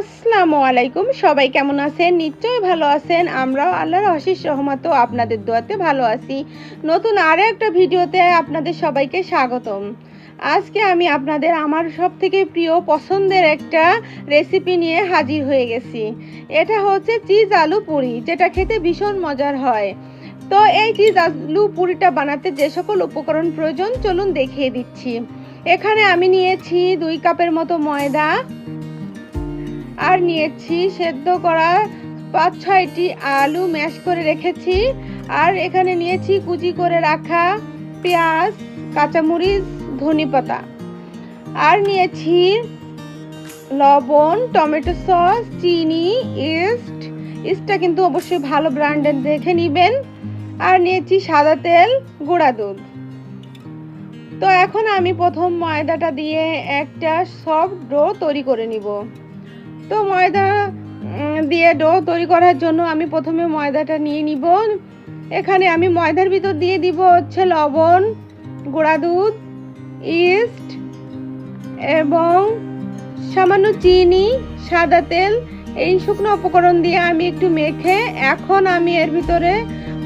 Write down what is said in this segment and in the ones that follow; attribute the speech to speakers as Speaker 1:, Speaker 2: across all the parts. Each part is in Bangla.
Speaker 1: আসসালামু আলাইকুম। সবাই কেমন আছেন? নিশ্চয়ই ভালো আছেন। আমরাও আল্লাহর অশেষ রহমত আপনাদের দোয়াতে ভালো আছি। নতুন আরও একটা ভিডিওতে আপনাদের সবাইকে স্বাগতম। আজকে আমি আপনাদের আমার সব থেকে প্রিয় পছন্দের একটা রেসিপি নিয়ে হাজির হয়ে গেছি। এটা হচ্ছে চিজ আলু পুরি, যেটা খেতে ভীষণ মজার হয়। তো এই চিজ আলু পুরিটা বানাতে যে সকল উপকরণ প্রয়োজন, চলুন দেখিয়ে দিচ্ছি। এখানে আমি নিয়েছি দুই কাপের মতো ময়দা আর নিয়েছি সেদ্ধ করা পাঁচ ছয়টি আলু ম্যাশ করে রেখেছি। আর এখানে নিয়েছি কুচি করে রাখা পেঁয়াজ, কাঁচামরিচ, ধনেপাতা। আর নিয়েছি লবণ, টমেটো সস, চিনি, ইস্ট। ইস্টটা কিন্তু অবশ্যই ভালো ব্র্যান্ডের দেখে নেবেন। আর নিয়েছি সাদা তেল, গুঁড়া দুধ। তো এখন আমি প্রথম ময়দাটা দিয়ে একটা সফট ডো তৈরি করে নিব। তো ময়দা দিয়ে ডো তৈরি করার জন্য আমি প্রথমে ময়দাটা নিয়ে নিব। এখানে আমি ময়দার ভিতর দিয়ে দিব হচ্ছে লবণ, গুঁড়া দুধ, ইস্ট এবং সামান্য চিনি, সাদা তেল। এই শুকনো উপকরণ দিয়ে আমি একটু মেখে এখন আমি এর ভিতরে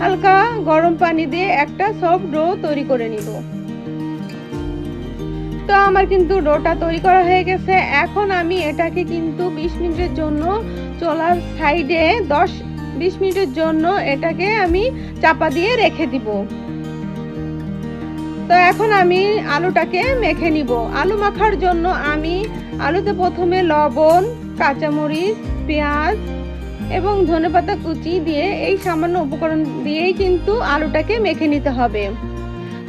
Speaker 1: হালকা গরম পানি দিয়ে একটা সফট ডো তৈরি করে নিব। তো আমার কিন্তু ডোটা তৈরি করা হয়ে গেছে। এখন আমি এটাকে কিন্তু বিশ মিনিটের জন্য চলার সাইডে দশ, বিশ মিনিটের জন্য এটাকে আমি চাপা দিয়ে রেখে দিব। তো এখন আমি আলুটাকে মেখে নিব। আলু মাখার জন্য আমি আলুতে প্রথমে লবণ, কাঁচামরিচ, পেঁয়াজ এবং ধনেপাতা কুচি দিয়ে এই সামান্য উপকরণ দিয়েই কিন্তু আলুটাকে মেখে নিতে হবে।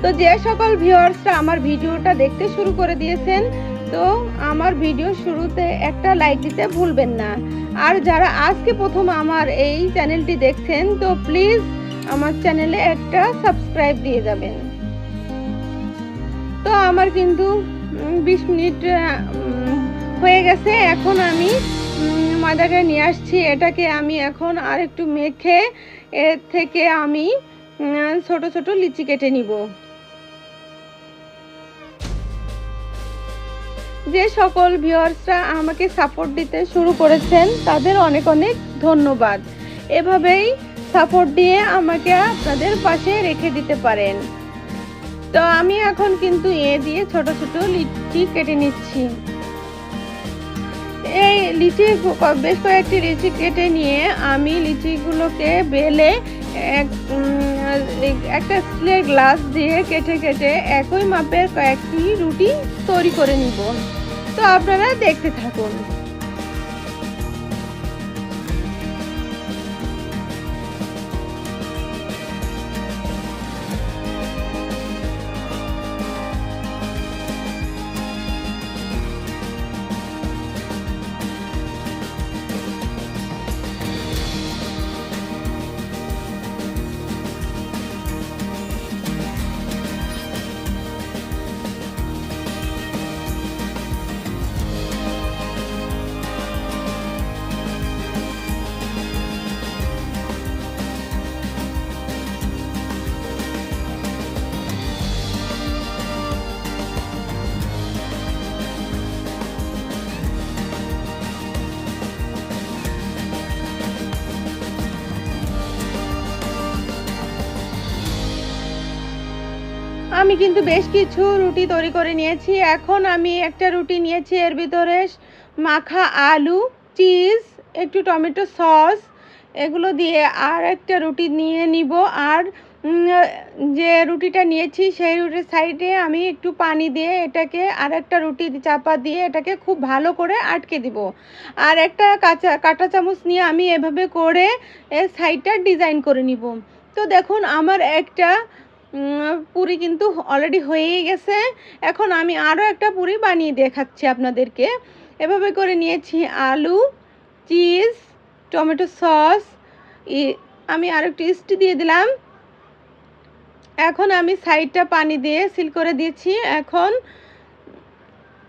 Speaker 1: তো যে সকল ভিউয়ার্সরা আমার ভিডিওটা দেখতে শুরু করে দিয়েছেন, তো আমার ভিডিও শুরুতে একটা লাইক দিতে ভুলবেন না। আর যারা আজকে প্রথম আমার এই চ্যানেলটি দেখছেন, তো প্লিজ আমার চ্যানেলে একটা সাবস্ক্রাইব দিয়ে যাবেন। তো আমার কিন্তু বিশ মিনিট হয়ে গেছে। এখন আমি ময়দাটা নিয়ে আসছি। এটাকে আমি এখন আর একটু মেখে, এর থেকে আমি ছোট ছোট লিচি কেটে নিব। যে সকল ভিউয়ার্সরা আমাকে সাপোর্ট দিতে শুরু করেছেন, তাদের অনেক অনেক ধন্যবাদ। এভাবেই সাপোর্ট দিয়ে আমাকে আপনাদের পাশে রেখে দিতে পারেন। তো আমি এখন কিন্তু এ দিয়ে ছোট ছোট লিচি কেটে নিচ্ছি। এই লিচি বেশ কয়েকটি লিচি কেটে নিয়ে আমি লিচিগুলোকে বেলে এক একটা স্টিলের গ্লাস দিয়ে কেটে কেটে একই মাপের কয়েকটি রুটি তৈরি করে নিব। তো আপনারা দেখতে থাকুন। আমি কিন্তু বেশ কিছু রুটি তৈরি করে নিয়েছি। এখন আমি একটা রুটি নিয়েছি, এর ভিতরে মাখা আলু, চিজ, একটু টমেটো সস, এগুলো দিয়ে আর একটা রুটি নিয়ে নিব। আর যে রুটিটা নিয়েছি, সেই রুটির সাইডে আমি একটু পানি দিয়ে এটাকে আর একটা রুটি চাপা দিয়ে এটাকে খুব ভালো করে আটকে দিব। আর একটা কাঁচা, কাঁটা চামচ নিয়ে আমি এভাবে করে এর সাইডটা ডিজাইন করে নিব। তো দেখুন, আমার একটা পুরি কিন্তু অলরেডি হয়েই গেছে। এখন আমি আরও একটা পুরি বানিয়ে দেখাচ্ছি আপনাদেরকে। এভাবে করে নিয়েছি আলু চিজ টমেটো সস আমি আর একটু ইস্ট দিয়ে দিলাম। এখন আমি সাইডটা পানি দিয়ে সিল করে দিয়েছি। এখন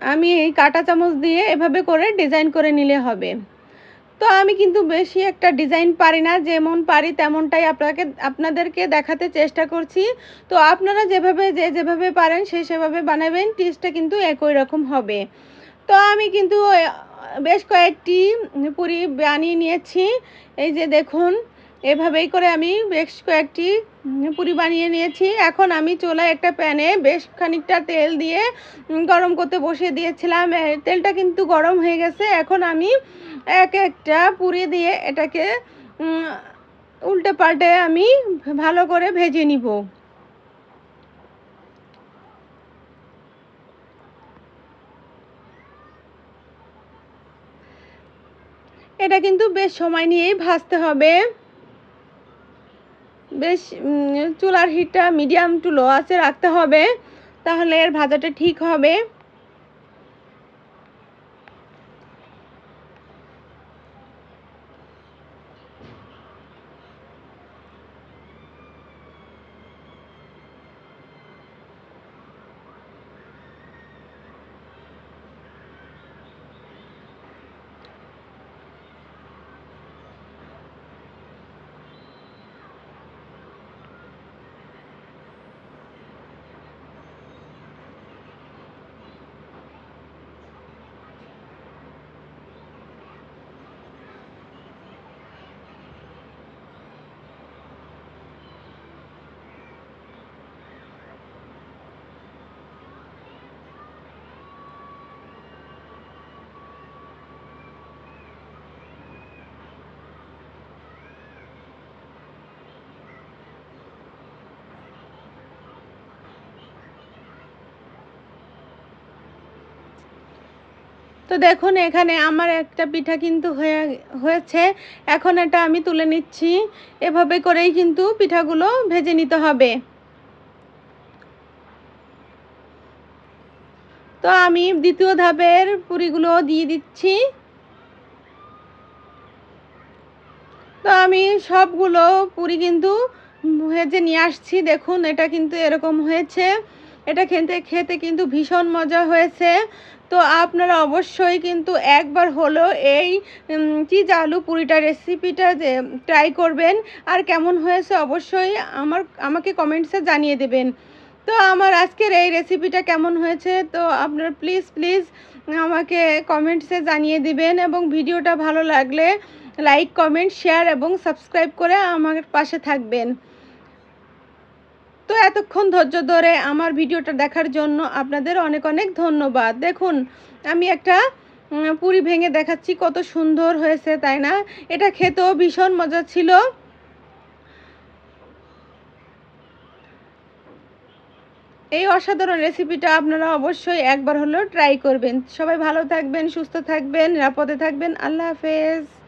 Speaker 1: আমি এই কাঁটা চামচ দিয়ে এভাবে করে ডিজাইন করে নিলে হবে। তো আমি কিন্তু বেশি একটা ডিজাইন পারি না, যেমন পারি তেমনটাই আপনাকে, আপনাদেরকে দেখাতে চেষ্টা করছি। তো আপনারা যেভাবে, যে যেভাবে পারেন সেই সেভাবে বানাবেন টিসটা কিন্তু একই রকম হবে। তো তো আমি কিন্তু বেশ কয়েকটি পুরি বানিয়ে নিয়েছি। এই যে দেখুন এভাবেই করে আমি বেশ কয়েকটি পুরি বানিয়ে নিয়েছি। এখন আমি চুলায় একটা প্যানে বেশ খানিকটা তেল দিয়ে গরম করতে বসিয়ে দিয়েছিলাম। তেলটা কিন্তু গরম হয়ে গেছে। এখন আমি এক একটা পুরি দিয়ে এটাকে উল্টে পাল্টে আমি ভালো করে ভেজে নিব। এটা কিন্তু বেশ সময় নিয়েই ভাজতে হবে। বেশ চুলার হিটটা মিডিয়াম টু লো আছে রাখতে হবে। তাহলে এর ভাজাটা ঠিক হবে। তো দেখুন, এখানে আমার একটা পিঠা কিন্তু হয়ে, হয়েছে। এখন এটা আমি তুলে নিচ্ছি। এভাবে করেই কিন্তু পিঠাগুলো ভেজে নিতে হবে। তো আমি দ্বিতীয় ধাপের পুরিগুলো দিয়ে দিচ্ছি। তো আমি সবগুলো পুরি কিন্তু ভেজে নিয়ে আসছি। দেখুন, এটা কিন্তু এরকম হয়েছে। এটা খেতে খেতে কিন্তু ভীষণ মজা হয়েছে। তো আপনারা অবশ্যই কিন্তু একবার হলো এই চিজ আলু পুরিটা রেসিপিটা যে ট্রাই করবেন। আর কেমন হয়েছে অবশ্যই আমার, আমাকে কমেন্টসে জানিয়ে দেবেন। তো আমার আজকের এই রেসিপিটা কেমন হয়েছে, তো আপনারা প্লিজ প্লিজ আমাকে কমেন্টসে জানিয়ে দিবেন। এবং ভিডিওটা ভালো লাগলে লাইক কমেন্ট শেয়ার এবং সাবস্ক্রাইব করে আমার পাশে থাকবেন। তো এতক্ষণ ধৈর্য ধরে আমার ভিডিওটা দেখার জন্য আপনাদের অনেক অনেক ধন্যবাদ। দেখুন, আমি একটা পুরি ভেঙে দেখাচ্ছি, কত সুন্দর হয়েছে, তাই না? এটা খেতেও ভীষণ মজা ছিল। এই অসাধারণ রেসিপিটা আপনারা অবশ্যই একবার হলেও ট্রাই করবেন। সবাই ভালো থাকবেন, সুস্থ থাকবেন, নিরাপদে থাকবেন। আল্লাহ হাফেজ।